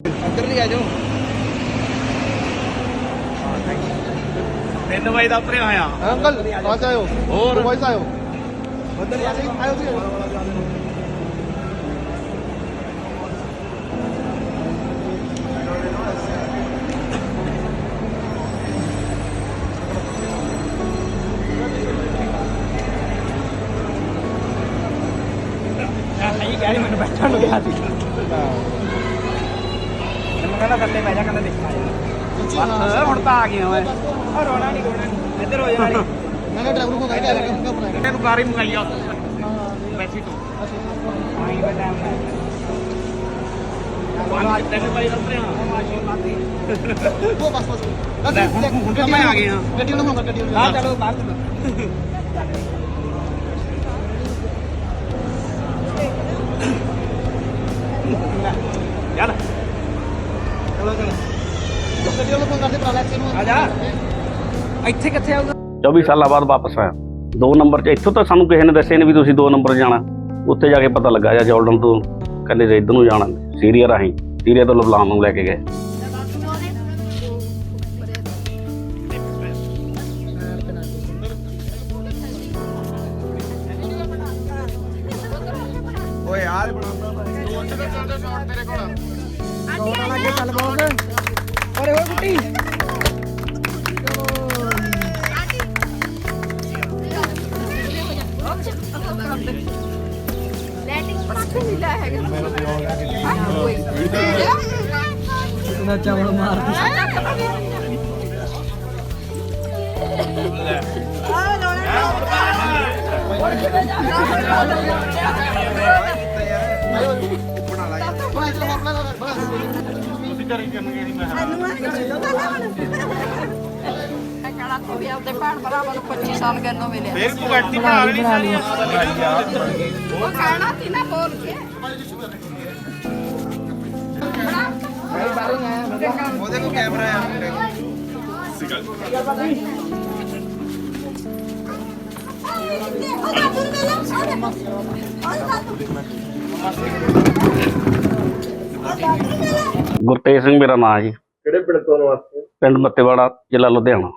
ਅੰਦਰ ਨਹੀਂ ਆ ਜਾਓ। ਤਿੰਨ ਵਜੇ ਦਾ ਹੋਇਆ। ਅੰਕਲ ਸੇ ਆਇਓ। ਹੋਰ? ਦੁਬਈ ਸੇ ਆਇਓ। ਆ ਜਾਓ। ਆਇਓ ਜੀ ਜਾ ਕਹਿੰਦਾ ਦੇਖਾ ਜਾ। ਬਸ ਹੁਣ ਤਾਂ ਆ ਗਿਆ ਮੈਂ ਆ ਰੋਣਾ ਨਹੀਂ ਰੋਣਾ ਨਹੀਂ ਇੱਧਰ ਹੋ ਜਾ ਮੈਂ ਡਰਾਈਵਰ ਨੂੰ ਕਹਿ ਰਿਹਾ ਕਿ ਬਣਾਇਆ ਤੈਨੂੰ ਕਾਰ ਹੀ। ਮੰਗਾਈ ਆ ਪੈਸੇ ਤੋਂ ਆਈ ਬਟਾਮ ਨਾ ਤੈਨੂੰ ਬਾਈ ਰੰਪਰੇ ਆ ਮਾਸ਼ੀ ਮਾਤੀ ਉਹ ਬਸ ਬਸ। ਲੈ ਹੁਣ ਹੁਣ ਤਾਂ ਮੈਂ ਆ ਗਿਆ। ਗੱਡੀ ਨੂੰ ਹੁਣ ਗੱਡੀ ਨੂੰ। ਲਾ ਚਲੋ। ਬਾਹਰ ਚਲੋ। ਯਾਰ ਇੱਥੇ ਕਿੱਥੇ ਆਊਗਾ 24 ਸਾਲਾਂ ਬਾਅਦ ਵਾਪਸ ਆਇਆ ਦੋ ਨੰਬਰ 'ਚ ਇੱਥੋਂ ਤਾਂ ਸਾਨੂੰ ਕਿਸੇ ਨੇ ਦੱਸਿਆ ਨਹੀਂ ਵੀ ਤੁਸੀਂ ਦੋ ਨੰਬਰ ਜਾਣਾ ਉੱਥੇ ਜਾ ਕੇ ਪਤਾ ਲੱਗਾ ਜਾਂ ਜਾਰਡਨ ਤੋਂ ਕਹਿੰਦੇ ਜੇ ਇੱਧਰ ਨੂੰ ਜਾਣਾ ਸੀਰੀਆ ਰਾਹੀਂ ਸੀਰੀਆ ਤੋਂ। ਲਬਨਾਨ ਨੂੰ ਲੈ ਕੇ ਗਏ ਬਹੁਤ ਆ ਲੱਗੇ ਚੱਲ ਬਹੁਤ ਅਰੇ ਹੋ ਗੁੱਟੀ ਨਾ ਚਾਵਲ ਮਾਰ ਆ ਲੋ ਨਾ ਹੋਰ ਕਿਤੇ ਜਾ ਮੇਰਾ ਤੇ ਹੋ ਗਿਆ ਨਾ ਚਾਵਲ ਮਾਰਦੀ ਕਹਣਾ ਤੂੰ ਵੀ ਆਪਦੇ ਭੈਣ ਭਰਾਵਾਂ ਨੂੰ 25 ਸਾਲ ਗੰਨੋਂ ਮਿਲਿਆ ਫੇਰ ਤੂੰ ਗੱਡੀ ਬਣਾ ਲਈ ਸਾਰੀ ਉਹ ਕਹਿਣਾ ਸੀ ਨਾ ਬੋਲ ਕੇ ਉਹਦੇ ਕੋ ਕੈਮਰਾ ਆ ਮੁੰਡੇ ਕੋਲ। ਗੁਰਤੇਜ ਸਿੰਘ ਮੇਰਾ ਨਾਮ ਜੀ। ਕਿਹੜੇ ਪਿੰਡ ਤੋਂ ਵਾਸਤੇ? ਪਿੰਡ ਮੱਤੇਵਾੜਾ ਜ਼ਿਲ੍ਹਾ ਲੁਧਿਆਣਾ।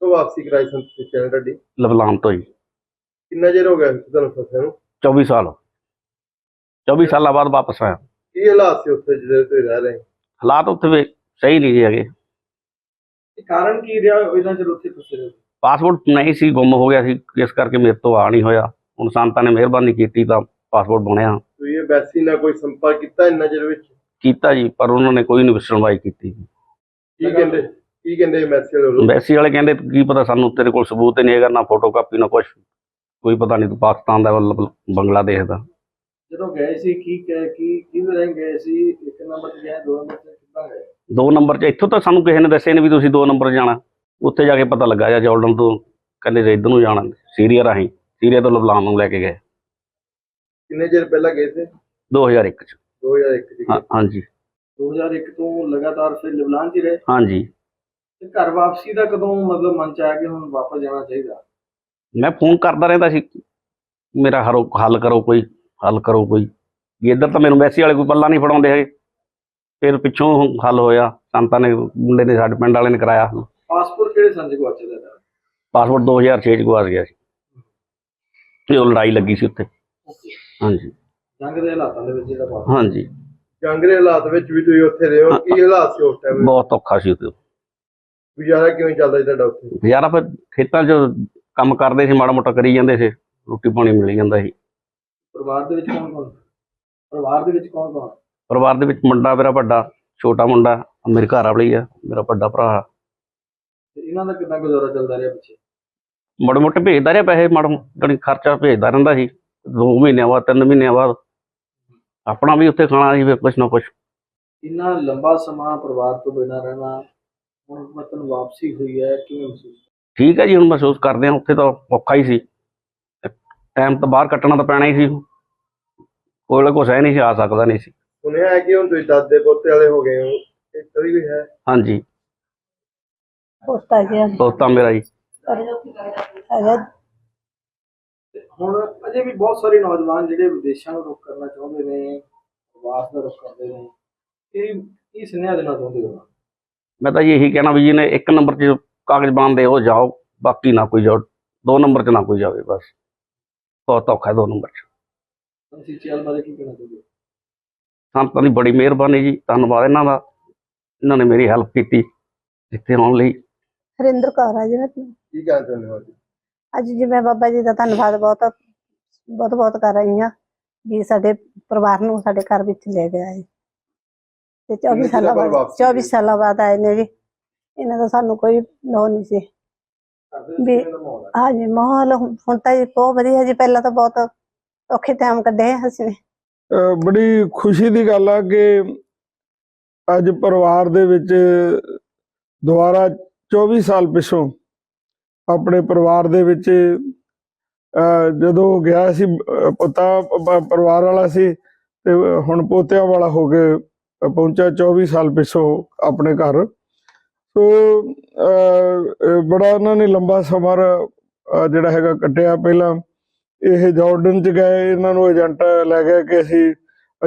ਤੋਂ ਵਾਪਸੀ ਕਰਾਈ ਸੰਤ ਚੈਨਲ ਤੁਹਾਡੀ? ਲਬਨਾਨ ਤੋਂ ਜੀ। ਕਿੰਨਾ ਚਿਰ ਹੋ ਗਿਆ ਤੁਹਾਨੂੰ ਫਸਿਆ ਨੂੰ? 24 ਸਾਲ। 24 ਸਾਲਾਂ ਬਾਅਦ ਵਾਪਸ ਆਇਆ। ਕੀ ਹਾਲਾਤ ਸੀ ਉੱਥੇ ਜਿਹੜੇ ਤੁਸੀਂ ਰਹਿ ਰਹੇ? ਹਾਲਾਤ ਉੱਥੇ ਵੀ ਸਹੀ ਨਹੀਂ ਜੀ ਹੈਗੇ। ਕਾਰਨ ਕੀ ਰਿਹਾ ਇਹਨਾਂ ਚਿਰ ਉੱਥੇ ਫਸੇ ਰਹੇ? ਪਾਸਪੋਰਟ ਨਹੀਂ ਸੀ ਗੁੰਮ ਹੋ ਗਿਆ ਸੀ। ਇਸ ਕਰਕੇ ਮੇਰੇ ਤੋਂ ਆ ਨਹੀਂ ਹੋਇਆ। ਹੁਣ ਸੰਤਾਂ ਨੇ ਮਿਹਰਬਾਨੀ ਕੀਤੀ ਤਾਂ ਪਾਸਪੋਰਟ ਬਣਿਆ। ਤੁਸੀਂ ਇਹ ਬੈਸੀ ਨਾਲ ਕੋਈ ਸੰਪਰਕ ਕੀਤਾ ਇੰਨਾ ਚਿਰ ਵਿੱਚ? ਕੀਤਾ ਜੀ ਪਰ ਉਹਨਾਂ ਨੇ ਕੋਈ ਨਹੀਂ ਸੁਣਵਾਈ ਕੀਤੀ ਕੀ ਕਹਿੰਦੇ ਕੀ ਕਹਿੰਦੇ ਮੈਸੇਜ ਵੱਲੋਂ ਐਮਬੈਸੀ ਵਾਲੇ ਕਹਿੰਦੇ ਕੀ ਪਤਾ ਸਾਨੂੰ ਤੇਰੇ ਕੋਲ ਸਬੂਤ ਹੀ ਨਹੀਂ ਹੈਗਾ ਨਾ ਫੋਟੋ ਕਾਪੀ ਨਾ ਕੁਝ ਕੋਈ ਪਤਾ ਨਹੀਂ ਤੂੰ ਪਾਕਿਸਤਾਨ ਦਾ ਵੱਲ ਬੰਗਲਾਦੇਸ਼ ਦਾ। ਜਦੋਂ ਗਏ ਸੀ ਕੀ ਕਹਿ ਕੀ ਕਿਹਦੇ ਰਹਿ ਗਏ ਸੀ? ਇੱਕ ਨੰਬਰ ਤੇ ਗਏ ਦੋ ਨੰਬਰ ਤੇ ਕਿੱਦਾਂ ਗਏ? ਦੋ ਨੰਬਰ 'ਚ ਇੱਥੋਂ ਤਾਂ ਸਾਨੂੰ ਕਿਸੇ ਨੇ ਦੱਸਿਆ ਨਹੀਂ ਵੀ ਤੁਸੀਂ ਦੋ ਨੰਬਰ ਜਾਣਾ। ਉੱਥੇ ਜਾ ਕੇ ਪਤਾ ਲੱਗਾ ਜਾਂ ਜਾਰਡਨ ਤੋਂ ਕਹਿੰਦੇ ਜੇ ਇੱਧਰ ਨੂੰ ਜਾਣਾ ਸੀਰੀਆ ਰਾਹੀਂ। ਸੀਰੀਆ ਤੋਂ ਲਬਨਾਨ ਨੂੰ ਲੈ ਕੇ ਗਏ। ਕਿੰਨੇ ਚਿਰ ਪਹਿਲਾਂ ਗਏ ਸੀ? 2001 'ਚ। 2001 ਚ ਹਾਂ- ਹਾਂਜੀ। 2001 ਤੋਂ ਲਗਾਤਾਰ ਫਿਰ ਲਿਬਨਾਨ 'ਚ ਹੀ ਰਹੇ? ਹਾਂਜੀ। ਤੇ ਘਰ ਵਾਪਸੀ ਦਾ ਕਦੋਂ ਮਤਲਬ ਮਨ ਚ ਆਇਆ ਕਿ ਹੁਣ ਵਾਪਸ ਜਾਣਾ ਚਾਹੀਦਾ? ਮੈਂ ਫੋਨ ਕਰਦਾ ਰਹਿੰਦਾ ਸੀ। ਮੇਰਾ ਹਰੋ ਹੱਲ ਕਰੋ ਕੋਈ ਹੱਲ ਕਰੋ ਕੋਈ। ਵੀ ਇੱਧਰ ਤਾਂ ਮੈਨੂੰ ਮੈਸੀ ਵਾਲੇ ਕੋਈ ਪੱਲਾ ਨਹੀਂ ਫੜਾਉਂਦੇ ਹੈਗੇ। ਫਿਰ ਪਿੱਛੋਂ ਹੱਲ ਹੋਇਆ। ਸੰਤਾਂ ਨੇ ਮੁੰਡੇ ਨੇ ਸਾਡੇ ਪਿੰਡ ਵਾਲੇ ਨੇ ਕਰਾਇਆ ਹੱਲ। ਪਾਸਪੋਰਟ ਕਿਹੜੇ ਸੰਜ ਕੋ ਅੱਛੇ ਦਾ ਪਾਸਪੋਰਟ 2006 ਚ ਗਵਾਚ ਗਿਆ ਸੀ। ਤੇ ਉਹ ਲੜਾਈ ਲੱਗੀ ਸੀ ਉੱਥੇ। ਹਾਂਜੀ। ਜੰਗ ਦੇ ਹਾਲਾਤਾਂ ਦੇ ਵਿੱਚ ਜਿਹੜਾ ਪਾਸਪੋਰਟ ਹਾਂਜੀ। ਜੰਗ ਦੇ ਹਾਲਾਤ ਵਿੱਚ ਵੀ ਤੁਸੀਂ ਉੱਥੇ ਰਹੇ ਹੋ? ਕੀ ਹਾਲਾਤ ਸੀ ਉਸ ਟਾਈਮ ਬਹੁਤ ਔਖਾ ਸੀ ਉੱਥੇ। ਗੁਜ਼ਾਰਾ ਕਿਵੇਂ ਚੱਲਦਾ ਸੀ ਤੁਹਾਡਾ ਉੱਥੇ? ਯਾਰਾ ਫਿਰ ਖੇਤਾਂ 'ਚ ਕੰਮ ਕਰਦੇ ਸੀ ਮਾੜਾ ਮੋਟਾ ਕਰੀ ਜਾਂਦੇ ਸੀ ਰੋਟੀ ਪਾਣੀ ਮਿਲ ਜਾਂਦਾ ਸੀ। ਪਰਿਵਾਰ ਦੇ ਵਿੱਚ ਕੌਣ ਕੌਣ? ਪਰਿਵਾਰ ਦੇ ਵਿੱਚ ਕੌਣ ਕੌਣ? ਪਰਿਵਾਰ ਦੇ ਵਿੱਚ ਮੁੰਡਾ ਮੇਰਾ ਵੱਡਾ ਛੋਟਾ ਮੁੰਡਾ ਮੇਰੇ ਘਰ ਵਾਲੀ ਆ ਮੇਰਾ ਵੱਡਾ ਭਰਾ। ਤੇ ਇਹਨਾਂ ਦਾ ਕਿੰਨਾ ਗੁਜ਼ਾਰਾ ਚੱਲਦਾ ਰਿਹਾ ਪਿੱਛੇ? ਮਾੜੇ ਮੋਟੇ ਭੇਜਦਾ ਰਿਹਾ ਪੈਸੇ ਮਾੜਾ ਮੋਟਾ ਖਰਚਾ ਭੇਜਦਾ ਰਹਿੰਦਾ ਸੀ। ਦੋ ਮਹੀਨਿਆਂ ਬਾਅਦ ਤਿੰਨ ਮਹੀਨਿਆਂ ਬਾਅਦ ਆਪਣਾ ਵੀ ਉੱਥੇ ਖਾਣਾ ਸੀ ਫਿਰ ਕੁਛ ਨਾ ਕੁਛ। ਇੰਨਾ ਲੰਬਾ ਸਮਾਂ ਪਰਿਵਾਰ ਤੋਂ ਬਿਨਾਂ ਰਹਿਣਾ ਹੁਣ ਵਤਨ ਵਾਪਸੀ ਹੋਈ ਹੈ ਕਿਵੇਂ ਮਹਿਸੂਸ ਠੀਕ ਹੈ ਜੀ ਹੁਣ ਮਹਿਸੂਸ ਕਰਦੇ ਹਾਂ ਉੱਥੇ ਤਾਂ ਔਖਾ ਹੀ ਸੀ। ਟਾਈਮ ਤਾਂ ਬਾਹਰ ਕੱਟਣਾ ਤਾਂ ਪੈਣਾ ਹੀ ਸੀ। ਕੋਲ ਕੁਛ ਹੈ ਨਹੀਂ ਸੀ ਆ ਸਕਦਾ ਨਹੀਂ ਸੀ। ਸੁਣਿਆ ਹੈ ਕਿ ਹੁਣ ਤੁਸੀਂ ਦਾਦੇ ਪੋਤੇ ਵਾਲੇ ਹੋ ਗਏ ਹੋ ਇਹ ਕਦੀ ਵੀ ਹੈ? ਹਾਂਜੀ। ਪੋਤਾ ਗਿਆ ਦੋਸਤਾਂ ਮੇਰਾ ਜੀ। ਹੈਗਾ ਹੁਣ ਅਜੇ ਵੀ ਬਹੁਤ ਸਾਰੇ ਨੌਜਵਾਨ ਜਿਹੜੇ ਵਿਦੇਸ਼ਾਂ ਨੂੰ ਰੁਖ ਕਰਨਾ ਚਾਹੁੰਦੇ ਨੇ ਪ੍ਰਵਾਸ ਦਾ ਰੁਖ ਕਰਦੇ ਨੇ ਇਹ ਕੀ ਸੁਨੇਹਾ ਦੇਣਾ ਚਾਹੁੰਦੇ ਹੋ? ਮੈਂ ਤਾਂ ਜੀ ਇਹੀ ਕਹਿਣਾ ਵੀ ਜਿਹਨੇ ਇੱਕ ਨੰਬਰ 'ਚ ਕਾਗਜ਼ ਬਣਦੇ ਉਹ ਜਾਓ ਬਾਕੀ ਨਾ ਕੋਈ ਜਾਓ ਦੋ ਨੰਬਰ 'ਚ ਨਾ ਕੋਈ ਜਾਵੇ ਬਸ। ਬਹੁਤ ਔਖਾ ਦੋ ਨੰਬਰ 'ਚ। ਤੁਸੀਂ ਚੈਲ ਬਾਰੇ ਕੀ ਕਹਿਣਾ ਚਾਹੁੰਦੇ ਹੋ? ਸੰਤਾਂ ਦੀ ਬੜੀ ਮਿਹਰਬਾਨੀ ਜੀ ਧੰਨਵਾਦ ਇਹਨਾਂ ਦਾ ਇਹਨਾਂ ਨੇ ਮੇਰੀ ਹੈਲਪ ਕੀਤੀ ਇੱਥੇ ਆਉਣ ਲਈ। ਹਰਿੰਦਰ ਕੌਰ ਆ ਜੀ ਮੈਂ। ਕੀ ਕਹਿਣਾ ਚਾਹੁੰਦੇ ਹੋ ਅੱਜ? ਅੱਜ ਜੀ ਮੈਂ ਬਾਬਾ ਜੀ ਦਾ ਧੰਨਵਾਦ ਬਹੁਤ ਬਹੁਤ ਬਹੁਤ ਕਰ ਰਹੀ ਹਾਂ ਵੀ ਸਾਡੇ ਪਰਿਵਾਰ ਨੂੰ ਸਾਡੇ ਘਰ ਵਿੱਚ ਲੈ ਗਿਆ ਹੈ ਤੇ 24 ਕਿੰਨੇ ਸਾਲਾਂ ਬਾਅਦ ਬਾਅਦ ਵਾਪਸੀ 24 ਸਾਲਾਂ ਬਾਅਦ ਆਏ ਨੇ ਜੀ। ਇਹਨਾਂ ਦਾ ਸਾਨੂੰ ਕੋਈ ਨੋ ਨਹੀਂ ਸੀ। ਵੀ- ਹਾਂਜੀ ਮਾਹੌਲ ਹੁਣ ਤਾਂ ਜੀ ਬਹੁਤ ਵਧੀਆ ਜੀ। ਪਹਿਲਾਂ ਤਾਂ ਬਹੁਤ ਔਖੇ ਟਾਈਮ ਕੱਢੇ ਅਸੀਂ ਬੜੀ ਖੁਸ਼ੀ ਦੀ ਗੱਲ ਆ ਕਿ ਅੱਜ ਪਰਿਵਾਰ ਦੇ ਵਿੱਚ ਦੁਬਾਰਾ 24 ਸਾਲ ਪਿਛੋਂ ਆਪਣੇ ਪਰਿਵਾਰ ਦੇ ਵਿੱਚ, ਅਹ, ਜਦੋਂ ਗਿਆ ਸੀ, ਅਹ ਪਰਿਵਾਰ ਵਾਲਾ ਸੀ, ਤੇ ਹੁਣ ਪੋਤਿਆਂ ਵਾਲਾ ਹੋ ਕੇ ਪਹੁੰਚਾ 24 ਸਾਲ ਪਿਛੋਂ ਆਪਣੇ ਘਰ। ਸੋ ਬੜਾ ਉਹਨਾਂ ਨੇ ਲੰਬਾ ਸਮਾਂ ਜਿਹੜਾ ਹੈਗਾ ਕੱਟਿਆ ਪਹਿਲਾਂ। ਇਹ ਜਾਰਡਨ ਚ ਗਏ, ਇਹਨਾਂ ਨੂੰ ਏਜੰਟ ਲੈ ਗਿਆ ਕਿ ਅਸੀਂ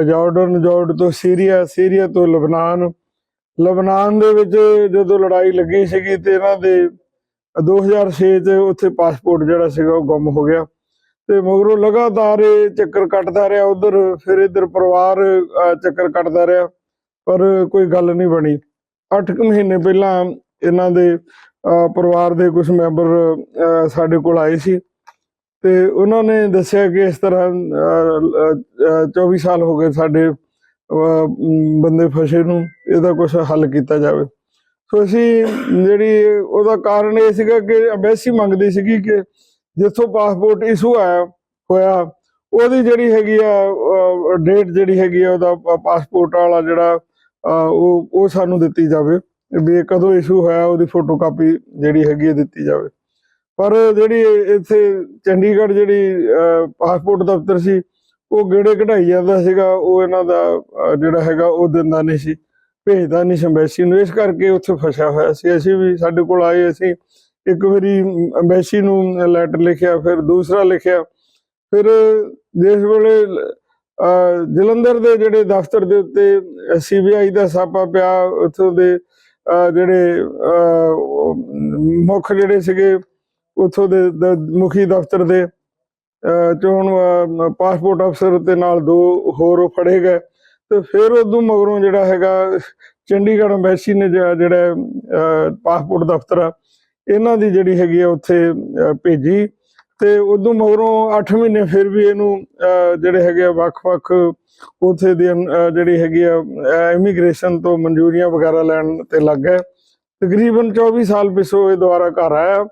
ਜਾਰਡਨ, ਜਾਰਡ ਤੋਂ ਸੀਰੀਆ ਸੀਰੀਆ ਤੋਂ ਲਬਨਾਨ। ਲਬਨਾਨ ਦੇ ਵਿੱਚ ਜਦੋਂ ਲੜਾਈ ਲੱਗੀ ਸੀਗੀ ਤੇ ਇਹਨਾਂ ਦੇ 2006 ਚ ਉੱਥੇ ਪਾਸਪੋਰਟ ਜਿਹੜਾ ਸੀਗਾ ਉਹ ਗੁੰਮ ਹੋ ਗਿਆ। ਤੇ ਮਗਰੋਂ ਲਗਾਤਾਰ ਇਹ ਚੱਕਰ ਕੱਟਦਾ ਰਿਹਾ। ਉਧਰ ਫਿਰ ਇਧਰ ਪਰਿਵਾਰ ਚੱਕਰ ਕੱਟਦਾ ਰਿਹਾ ਪਰ ਕੋਈ ਗੱਲ ਨਹੀਂ ਬਣੀ। 8 ਮਹੀਨੇ ਪਹਿਲਾਂ ਇਹਨਾਂ ਦੇ ਪਰਿਵਾਰ ਦੇ ਕੁਝ ਮੈਂਬਰ ਸਾਡੇ ਕੋਲ ਆਏ ਸੀ। ਤੇ ਉਹਨਾਂ ਨੇ ਦੱਸਿਆ ਕਿ ਇਸ ਤਰ੍ਹਾਂ ਅਹ, 24 ਸਾਲ ਹੋ ਗਏ ਸਾਡੇ ਬੰਦੇ ਫਸੇ ਨੂੰ। ਇਹਦਾ ਕੁਝ ਹੱਲ ਕੀਤਾ ਜਾਵੇ। ਸੋ ਅਸੀਂ ਜਿਹੜੀ ਉਹਦਾ ਕਾਰਨ ਇਹ ਸੀਗਾ ਕਿ ਐਮਬੈਸੀ ਮੰਗਦੀ ਸੀਗੀ ਕਿ ਜਿੱਥੋਂ ਪਾਸਪੋਰਟ ਇਸ਼ੂ ਆਇਆ, ਹੋਇਆ, ਉਹਦੀ ਜਿਹੜੀ ਹੈਗੀ ਆ ਡੇਟ ਜਿਹੜੀ ਹੈਗੀ ਆ, ਉਹਦਾ ਪਾਸਪੋਰਟ ਵਾਲਾ ਜਿਹੜਾ ਉਹ ਉਹ ਸਾਨੂੰ ਦਿੱਤੀ ਜਾਵੇ, ਵੀ ਕਦੋਂ ਇਸ਼ੂ ਹੋਇਆ, ਉਹਦੀ ਫੋਟੋਕਾਪੀ ਜਿਹੜੀ ਹੈਗੀ ਆ ਦਿੱਤੀ ਜਾਵੇ। ਪਰ ਜਿਹੜੀ ਇੱਥੇ ਚੰਡੀਗੜ੍ਹ ਜਿਹੜੀ ਪਾਸਪੋਰਟ ਦਫ਼ਤਰ ਸੀ, ਉਹ ਗੇੜੇ ਕਢਾਈ ਜਾਂਦਾ ਸੀਗਾ, ਉਹ ਇਹਨਾਂ ਦਾ ਜਿਹੜਾ ਹੈਗਾ, ਉਹ ਦਿੰਦਾ ਨਹੀਂ ਸੀ। ਭੇਜਦਾ ਨਹੀਂ ਸੀ ਅੰਬੈਸੀ ਨੂੰ, ਇਸ ਕਰਕੇ ਉੱਥੇ ਫਸਿਆ ਹੋਇਆ ਸੀ। ਅਸੀਂ ਵੀ ਸਾਡੇ ਕੋਲ ਆਏ, ਅਸੀਂ ਇੱਕ ਵਾਰੀ ਅੰਬੈਸੀ ਨੂੰ ਲੈਟਰ ਲਿਖਿਆ, ਫਿਰ ਦੂਸਰਾ ਲਿਖਿਆ। ਫਿਰ ਜਿਸ ਵੇਲੇ ਜਲੰਧਰ ਦੇ ਜਿਹੜੇ ਦਫ਼ਤਰ ਦੇ ਉੱਤੇ ਸੀਬੀਆਈ ਦਾ ਸਾਪਾ ਪਿਆ, ਉੱਥੋਂ ਦੇ ਜਿਹੜੇ ਮੁੱਖ ਜਿਹੜੇ ਸੀਗੇ, ਉੱਥੋਂ ਦੇ ਮੁਖੀ ਦਫ਼ਤਰ ਦੇ ਚੋਣ ਪਾਸਪੋਰਟ ਅਫਸਰ ਤੇ ਨਾਲ ਦੋ ਹੋਰ ਉਹ ਫੜੇ ਗਏ। ਤੇ ਫਿਰ ਉਦੋਂ ਮਗਰੋਂ ਜਿਹੜਾ ਹੈਗਾ ਚੰਡੀਗੜ੍ਹ ਐਮਬੈਸੀ ਨੇ ਜਿਹੜਾ ਪਾਸਪੋਰਟ ਦਫ਼ਤਰ ਆ ਇਹਨਾਂ ਦੀ ਜਿਹੜੀ ਹੈਗੀ ਆ ਉੱਥੇ ਭੇਜੀ। ਤੇ ਉਦੋਂ ਮਗਰੋਂ 8 ਮਹੀਨੇ ਫਿਰ ਵੀ ਇਹਨੂੰ ਜਿਹੜੇ ਹੈਗੇ ਆ ਵੱਖ-ਵੱਖ ਉੱਥੇ ਦੀ ਜਿਹੜੀ ਹੈਗੀ ਆ ਇਮੀਗ੍ਰੇਸ਼ਨ ਤੋਂ ਮਨਜ਼ੂਰੀਆਂ ਵਗੈਰਾ ਲੈਣ ਤੇ ਲੱਗ ਗਏ। ਤਕਰੀਬਨ 24 ਸਾਲ ਪਿਛੋਂ ਇਹ ਦੁਬਾਰਾ ਘਰ ਆਇਆ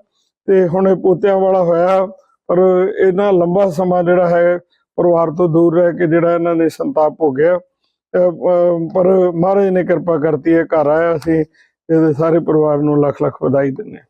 ਤੇ ਹੁਣ ਇਹ ਪੋਤਿਆਂ ਵਾਲਾ ਹੋਇਆ। ਪਰ ਇਹਨਾਂ ਲੰਬਾ ਸਮਾਂ ਜਿਹੜਾ ਹੈ ਪਰਿਵਾਰ ਤੋਂ ਦੂਰ ਰਹਿ ਕੇ ਜਿਹੜਾ ਇਹਨਾਂ ਨੇ ਸੰਤਾਪ ਭੋਗਿਆ ਅਹ, ਪਰ ਮਹਾਰਾਜ ਨੇ ਕਿਰਪਾ ਕਰਤੀ ਹੈ, ਘਰ ਆਇਆ ਸੀ ਇਹਦੇ ਸਾਰੇ ਪਰਿਵਾਰ ਨੂੰ ਲੱਖ ਲੱਖ ਵਧਾਈ ਦਿੰਦੇ ਹਾਂ।